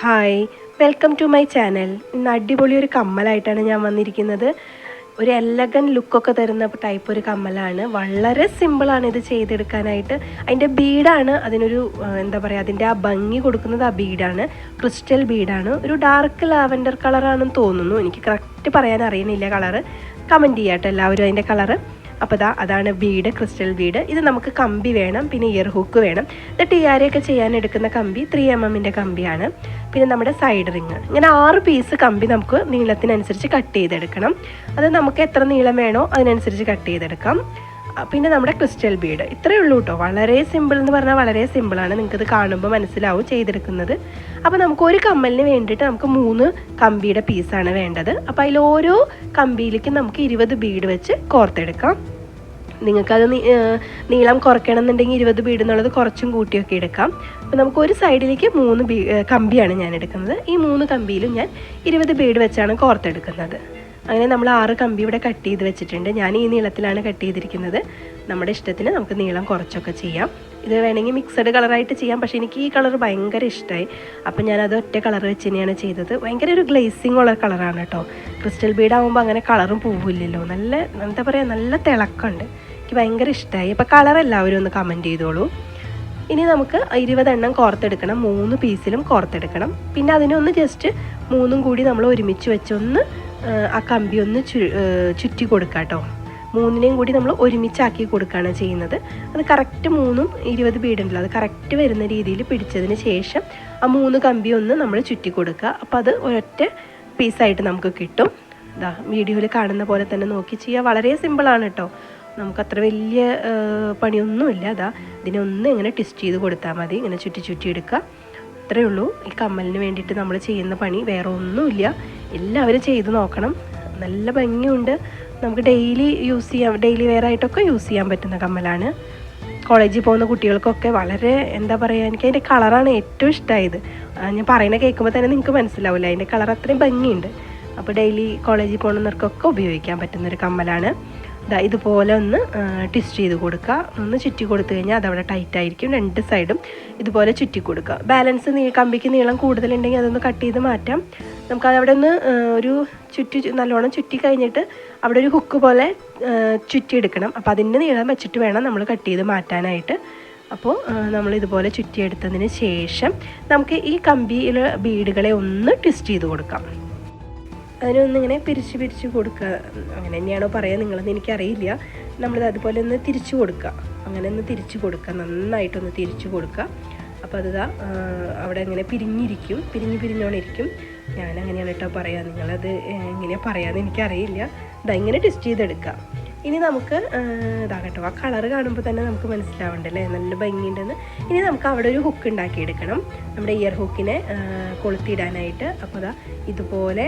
Hi welcome to my channel ഇന്ന് അടിപൊളി ഒരു കമ്മലായിട്ടാണ് ഞാൻ വന്നിരിക്കുന്നത്. ഒരു എലഗൻ ലുക്കൊക്കെ തരുന്ന ടൈപ്പ് ഒരു കമ്മലാണ്. വളരെ സിമ്പിളാണ് ഇത് ചെയ്തെടുക്കാനായിട്ട്. അതിന്റെ ബീഡാണ് അതിനൊരു എന്താ പറയുക അതിന്റെ ആ ഭംഗി കൊടുക്കുന്നത് ആ ബീഡാണ് ക്രിസ്റ്റൽ ബീഡാണ് ഒരു ഡാർക്ക് ലാവൻഡർ കളറാണെന്ന് തോന്നുന്നു. എനിക്ക് കറക്റ്റ് പറയാൻ അറിയുന്നില്ല കളറ് കമന്റ് ചെയ്യാട്ടോ എല്ലാവരും അതിന്റെ കളറ് അപ്പോൾ ഇതാ അതാണ് ബീഡ് ക്രിസ്റ്റൽ ബീഡ് ഇത് നമുക്ക് കമ്പി വേണം പിന്നെ ഇയർ ഹുക്ക് വേണം. ഇത് ടിയാരയൊക്കെ ചെയ്യാൻ എടുക്കുന്ന കമ്പി ത്രീ എം എമ്മിന്റെ കമ്പിയാണ്. പിന്നെ നമ്മുടെ സൈഡ് റിങ് ഇങ്ങനെ ആറ് പീസ് കമ്പി നമുക്ക് നീളത്തിനനുസരിച്ച് കട്ട് ചെയ്തെടുക്കണം. അത് നമുക്ക് എത്ര നീളം വേണോ അതിനനുസരിച്ച് കട്ട് ചെയ്തെടുക്കാം. പിന്നെ നമ്മുടെ ക്രിസ്റ്റൽ ബീഡ്. ഇത്രയേ ഉള്ളൂ കേട്ടോ വളരെ സിമ്പിൾ എന്ന് പറഞ്ഞാൽ വളരെ സിമ്പിളാണ് നിങ്ങൾക്കത് കാണുമ്പോൾ മനസ്സിലാവും ചെയ്തെടുക്കുന്നത്. അപ്പോൾ നമുക്ക് ഒരു കമ്മലിന് വേണ്ടിയിട്ട് നമുക്ക് മൂന്ന് കമ്പിയുടെ പീസാണ് വേണ്ടത്. അപ്പോൾ അതിൽ ഓരോ കമ്പിയിലേക്കും നമുക്ക് ഇരുപത് ബീഡ് വെച്ച് കോർത്തെടുക്കാം. നിങ്ങൾക്കത് നീളം കുറയ്ക്കണം എന്നുണ്ടെങ്കിൽ ഇരുപത് ബീഡ് എന്നുള്ളത് കുറച്ചും കൂട്ടിയൊക്കെ എടുക്കാം. അപ്പോൾ നമുക്ക് ഒരു സൈഡിലേക്ക് മൂന്ന് ബീ കമ്പിയാണ് ഞാൻ എടുക്കുന്നത്. ഈ മൂന്ന് കമ്പിയിലും ഞാൻ ഇരുപത് ബീഡ് വെച്ചാണ് കോർത്തെടുക്കുന്നത്. അങ്ങനെ നമ്മൾ ആറ് കമ്പി ഇവിടെ കട്ട് ചെയ്ത് വെച്ചിട്ടുണ്ട്. ഞാൻ ഈ നീളത്തിലാണ് കട്ട് ചെയ്തിരിക്കുന്നത്. നമ്മുടെ ഇഷ്ടത്തിന് നമുക്ക് നീളം കുറച്ചൊക്കെ ചെയ്യാം. ഇത് വേണമെങ്കിൽ മിക്സഡ് കളറായിട്ട് ചെയ്യാം. പക്ഷേ എനിക്ക് ഈ കളർ ഭയങ്കര ഇഷ്ടമായി അപ്പം ഞാനത് ഒറ്റ കളർ വെച്ച് തന്നെയാണ് ചെയ്തത്. ഭയങ്കര ഒരു ഗ്ലേസിങ് ഉള്ള കളറാണ് കേട്ടോ. ക്രിസ്റ്റൽ ബീഡ് ആകുമ്പോൾ അങ്ങനെ കളറും പോവില്ലല്ലോ. നല്ല എന്താ പറയുക നല്ല തിളക്കമുണ്ട്. എനിക്ക് ഭയങ്കര ഇഷ്ടമായി അപ്പോൾ കളർ എല്ലാവരും ഒന്ന് കമന്റ് ചെയ്തോളൂ. ഇനി നമുക്ക് ഇരുപതെണ്ണം കോർത്തെടുക്കണം. മൂന്ന് പീസിലും കോർത്തെടുക്കണം. പിന്നെ അതിനൊന്ന് ജസ്റ്റ് മൂന്നും കൂടി നമ്മൾ ഒരുമിച്ച് വെച്ചൊന്ന് ആ, കമ്പി ഒന്ന് ചു ചുറ്റി കൊടുക്കാം കേട്ടോ മൂന്നിനെയും കൂടി നമ്മൾ ഒരുമിച്ചാക്കി കൊടുക്കുകയാണ് ചെയ്യുന്നത്. അത് കറക്റ്റ് മൂന്നും ഇരുപത് ബീഡുണ്ടല്ലോ അത് കറക്റ്റ് വരുന്ന രീതിയിൽ പിടിച്ചതിന് ശേഷം ആ മൂന്ന് കമ്പി ഒന്ന് നമ്മൾ ചുറ്റി കൊടുക്കുക അപ്പോൾ അത് ഒരൊറ്റ പീസായിട്ട് നമുക്ക് കിട്ടും. ഇതാ വീഡിയോയിൽ കാണുന്ന പോലെ തന്നെ നോക്കി ചെയ്യുക വളരെ സിമ്പിളാണ് കേട്ടോ നമുക്ക് അത്ര വലിയ പണിയൊന്നുമില്ല. അതാ ഇതിനെ ഒന്ന് ഇങ്ങനെ ട്വിസ്റ്റ് ചെയ്ത് കൊടുത്താൽ മതി. ഇങ്ങനെ ചുറ്റി ചുറ്റി എടുക്കുക അത്രയേ ഉള്ളൂ. ഈ കമ്മലിന് വേണ്ടിയിട്ട് നമ്മൾ ചെയ്യുന്ന പണി വേറെ ഒന്നുമില്ല. എല്ലാവരും ചെയ്ത് നോക്കണം. നല്ല ഭംഗിയുണ്ട്. നമുക്ക് ഡെയിലി യൂസ് ചെയ്യാം. ഡെയിലി വെയർ ആയിട്ടൊക്കെ യൂസ് ചെയ്യാൻ പറ്റുന്ന കമ്മലാണ്. കോളേജിൽ പോകുന്ന കുട്ടികൾക്കൊക്കെ വളരെ എന്താ പറയുക എനിക്ക് അതിന്റെ കളറാണ് ഏറ്റവും ഇഷ്ടമായത് ഞാൻ പറയുന്ന കേൾക്കുമ്പോൾ തന്നെ നിങ്ങൾക്ക് മനസ്സിലാവില്ല. അതിന്റെ കളർ അത്രയും ഭംഗിയുണ്ട്. അപ്പോൾ ഡെയിലി കോളേജിൽ പോകുന്നവർക്കൊക്കെ ഉപയോഗിക്കാൻ പറ്റുന്നൊരു കമ്മലാണ്. ദാ ഇതുപോലെ ഒന്ന് ട്വിസ്റ്റ് ചെയ്ത് കൊടുക്കുക. ഒന്ന് ചുറ്റി കൊടുത്തു കഴിഞ്ഞാൽ അതവിടെ ടൈറ്റ് ആയിരിക്കും. രണ്ട് സൈഡും ഇതുപോലെ ചുറ്റി കൊടുക്കുക. ബാലൻസ് നീ കമ്പിക്ക് നീളം കൂടുതലുണ്ടെങ്കിൽ അതൊന്ന് കട്ട് ചെയ്ത് മാറ്റാം. നമുക്ക് അതവിടെ ഒന്ന് ഒരു ചുറ്റി നല്ലോണം ചുറ്റി കഴിഞ്ഞിട്ട് അവിടെ ഒരു ഹുക്ക് പോലെ ചുറ്റി ചുറ്റിയെടുക്കണം അപ്പോൾ അതിന്റെ നീളം വെച്ചിട്ട് വേണം നമ്മൾ കട്ട് ചെയ്ത് മാറ്റാനായിട്ട്. അപ്പോൾ നമ്മൾ ഇതുപോലെ ചുറ്റിയെടുത്തതിന് ശേഷം നമുക്ക് ഈ കമ്പിയിൽ ബീഡുകളെ ഒന്ന് ട്വിസ്റ്റ് ചെയ്ത് കൊടുക്കാം. അതിനൊന്നിങ്ങനെ പിരിച്ച് പിരിച്ച് കൊടുക്കുക അങ്ങനെ തന്നെയാണോ പറയുക നിങ്ങളെന്ന് എനിക്കറിയില്ല. നമ്മളിത് അതുപോലെ ഒന്ന് തിരിച്ചു കൊടുക്കുക അങ്ങനെ ഒന്ന് തിരിച്ചു കൊടുക്കുക നന്നായിട്ടൊന്ന് തിരിച്ചു കൊടുക്കുക അപ്പോൾ അത് അവിടെ അങ്ങനെ പിരിഞ്ഞിരിക്കും. പിരിഞ്ഞ് പിരിഞ്ഞോണ്ടിരിക്കും. ഞാൻ അങ്ങനെയാണ് കേട്ടോ പറയുക നിങ്ങളത് എങ്ങനെയാണ് പറയാമെന്ന് എനിക്കറിയില്ല. ഇതാ ഇങ്ങനെ ടെസ്റ്റ് ചെയ്തെടുക്കുക ഇനി നമുക്ക് ആ, ഇതാ കേട്ടോ ആ കളർ കാണുമ്പോൾ തന്നെ നമുക്ക് മനസ്സിലാവണ്ടല്ലേ? നല്ല ഭംഗിയുണ്ടെന്ന്. ഇനി നമുക്ക് അവിടെ ഒരു ഹുക്ക് ഉണ്ടാക്കിയെടുക്കണം. നമ്മുടെ ഇയർ ഹുക്കിനെ കൊളുത്തിയിടാനായിട്ട്. അപ്പോൾ അതാ ഇതുപോലെ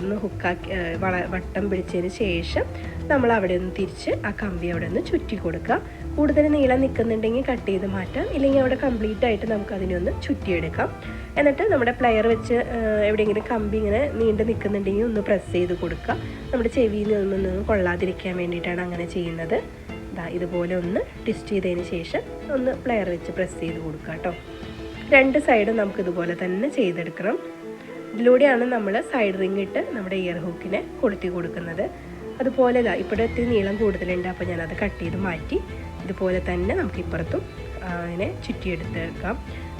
ഒന്ന് ഹുക്കാക്കി വള വട്ടം പിടിച്ചതിന് ശേഷം നമ്മൾ അവിടെ ഒന്ന് തിരിച്ച് ആ കമ്പി അവിടെ ഒന്ന് ചുറ്റി കൊടുക്കുക കൂടുതൽ നീളം നിൽക്കുന്നുണ്ടെങ്കിൽ കട്ട് ചെയ്ത് മാറ്റാം. ഇല്ലെങ്കിൽ അവിടെ കംപ്ലീറ്റ് ആയിട്ട് നമുക്ക് അതിനെ ഒന്ന് ചുറ്റിയെടുക്കാം. എന്നിട്ട് നമ്മുടെ പ്ലെയർ വെച്ച് എവിടെയെങ്കിലും കമ്പി ഇങ്ങനെ നീണ്ടു നിൽക്കുന്നുണ്ടെങ്കിൽ ഒന്ന് പ്രസ് ചെയ്ത് കൊടുക്കുക നമ്മുടെ ചെവിയിൽ നിന്നൊന്നും കൊള്ളാതിരിക്കാൻ വേണ്ടിയിട്ടാണ് അങ്ങനെ ചെയ്യുന്നത്. ദാ ഇതുപോലെ ഒന്ന് ട്വിസ്റ്റ് ചെയ്തതിന് ശേഷം ഒന്ന് പ്ലെയർ വെച്ച് പ്രസ് ചെയ്ത് കൊടുക്കുക കേട്ടോ. രണ്ട് സൈഡും നമുക്ക് ഇതുപോലെ തന്നെ ചെയ്തെടുക്കണം. ഇതിലൂടെയാണ് നമ്മൾ സൈഡ് റിംഗ് ഇട്ട് നമ്മുടെ ഇയർ ഹുക്കിനെ കൊളുത്തി കൊടുക്കുന്നത്. അതുപോലെ ഇതാ ഇവിടെ നീളം കൂടുതലുണ്ട് അപ്പോൾ ഞാനത് കട്ട് ചെയ്ത് മാറ്റി ഇതുപോലെ തന്നെ നമുക്ക് ഇപ്പുറത്തും അതിനെ ചുറ്റിയെടുത്തേക്കാം.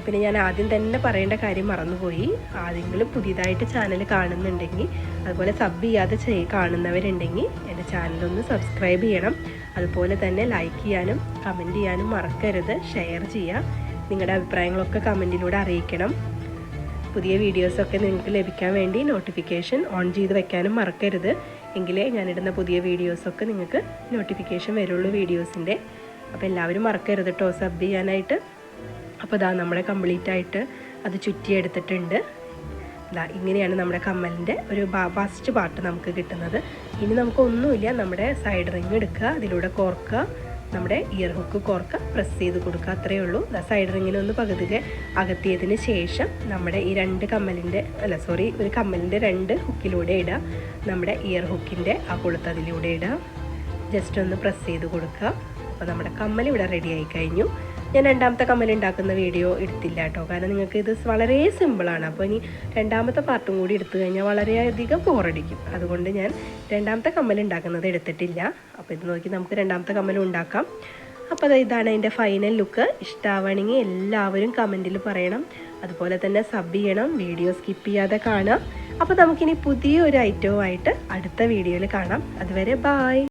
പിന്നെ ഞാൻ ആദ്യം തന്നെ പറയേണ്ട കാര്യം മറന്നുപോയി. ആരെങ്കിലും പുതിയതായിട്ട് ചാനൽ കാണുന്നുണ്ടെങ്കിൽ അതുപോലെ സബ് ചെയ്യാതെ ചെയ് കാണുന്നവരുണ്ടെങ്കിൽ എന്റെ ചാനലൊന്ന് സബ്സ്ക്രൈബ് ചെയ്യണം. അതുപോലെ തന്നെ ലൈക്ക് ചെയ്യാനും കമന്റ് ചെയ്യാനും മറക്കരുത്. ഷെയർ ചെയ്യുക നിങ്ങളുടെ അഭിപ്രായങ്ങളൊക്കെ കമന്റിലൂടെ അറിയിക്കണം. പുതിയ വീഡിയോസൊക്കെ നിങ്ങൾക്ക് ലഭിക്കാൻ വേണ്ടി നോട്ടിഫിക്കേഷൻ ഓൺ ചെയ്ത് വെക്കാനും മറക്കരുത്. എങ്കിലേ ഞാനിടുന്ന പുതിയ വീഡിയോസൊക്കെ നിങ്ങൾക്ക് നോട്ടിഫിക്കേഷൻ വരുള്ളൂ വീഡിയോസിന്റെ. അപ്പോൾ എല്ലാവരും മറക്കരുത് കേട്ടോ സബ് ചെയ്യാനായിട്ട്. അപ്പോൾ ഇതാ നമ്മളെ കംപ്ലീറ്റ് ആയിട്ട് അത് ചുറ്റിയെടുത്തിട്ടുണ്ട്. ഇതാ ഇങ്ങനെയാണ് നമ്മുടെ കമ്മലിന്റെ ഒരു ഫസ്റ്റ് പാർട്ട് നമുക്ക് കിട്ടുന്നത്. ഇനി നമുക്കൊന്നുമില്ല നമ്മുടെ സൈഡ് റിങ് എടുക്കുക അതിലൂടെ കോർക്കുക. നമ്മുടെ ഇയർ ഹുക്ക് കോർക്ക പ്രസ് ചെയ്ത് കൊടുക്കുക. അത്രയേ ഉള്ളൂ. സൈഡ് റിങ്ങിനെ ഒന്ന് പകുതിಗೆ അകത്തിയതിന് ശേഷം നമ്മുടെ ഈ രണ്ട് കമ്മലിന്റെ അല്ല സോറി ഒരു കമ്മലിന്റെ രണ്ട് ഹുക്കിലൂടെ ഇടുക നമ്മുടെ ഇയർ ഹുക്കിന്റെ ആ കൊളുത്തതിലൂടെ ഇടുക ജസ്റ്റ് ഒന്ന് പ്രസ് ചെയ്ത് കൊടുക്കുക. അപ്പോൾ നമ്മുടെ കമ്മൽ ഇവിടെ റെഡി ആയി കഴിഞ്ഞു. ഞാൻ രണ്ടാമത്തെ കമ്മൽ ഉണ്ടാക്കുന്ന വീഡിയോ എടുത്തില്ല കേട്ടോ. കാരണം നിങ്ങൾക്ക് ഇത് വളരെ സിമ്പിളാണ് അപ്പോൾ ഇനി രണ്ടാമത്തെ പാർട്ടും കൂടി എടുത്തു കഴിഞ്ഞാൽ വളരെയധികം ബോറടിക്കും അതുകൊണ്ട് ഞാൻ രണ്ടാമത്തെ കമ്മൽ ഉണ്ടാക്കുന്നത് എടുത്തിട്ടില്ല. അപ്പോൾ ഇത് നോക്കി നമുക്ക് രണ്ടാമത്തെ കമ്മൽ ഉണ്ടാക്കാം. അപ്പോൾ അത് ഇതാണ് അതിന്റെ ഫൈനൽ ലുക്ക് ഇഷ്ടമാവണമെങ്കിൽ എല്ലാവരും കമന്റിൽ പറയണം. അതുപോലെ തന്നെ സബ് ചെയ്യണം. വീഡിയോ സ്കിപ്പ് ചെയ്യാതെ കാണാം അപ്പോൾ നമുക്കിനി പുതിയൊരു ഐറ്റവുമായിട്ട് അടുത്ത വീഡിയോയിൽ കാണാം. അതുവരെ ബായ്